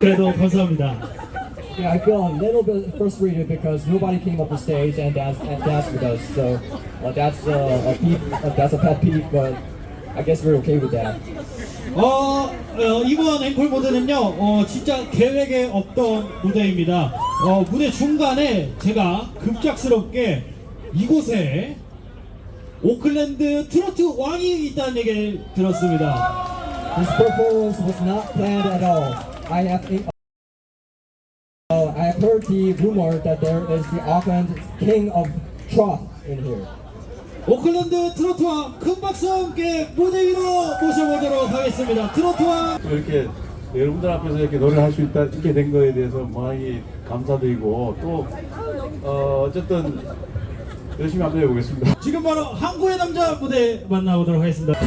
그래도 감사합니다. Yeah, I feel a little bit frustrated because nobody came up the stage and danced, and danced with us. So uh, that's uh, a peeve, uh, that's a pet peeve, but I guess we're okay with that. 어, 어, 이번 앵콜 무대는요, 어, 진짜 계획에 없던 무대입니다. 어, 무대 중간에 제가 급작스럽게 이곳에 오클랜드 트로트 왕이 있다는 얘기를 들었습니다. This performance was not planned at all. I have uh, I have heard the rumor that there is the Auckland King of Trot in here. 오클랜드 트로트 왕큰 박수 함께 무대 위로 모셔보도록 하겠습니다. 트로트 왕! 또 이렇게 여러분들 앞에서 이렇게 노래를 할 수 있다 있게 된 거에 대해서 무한히 감사드리고 또 어, 어쨌든 열심히 한번 해보겠습니다. 지금 바로 항구의 남자 무대 만나보도록 하겠습니다.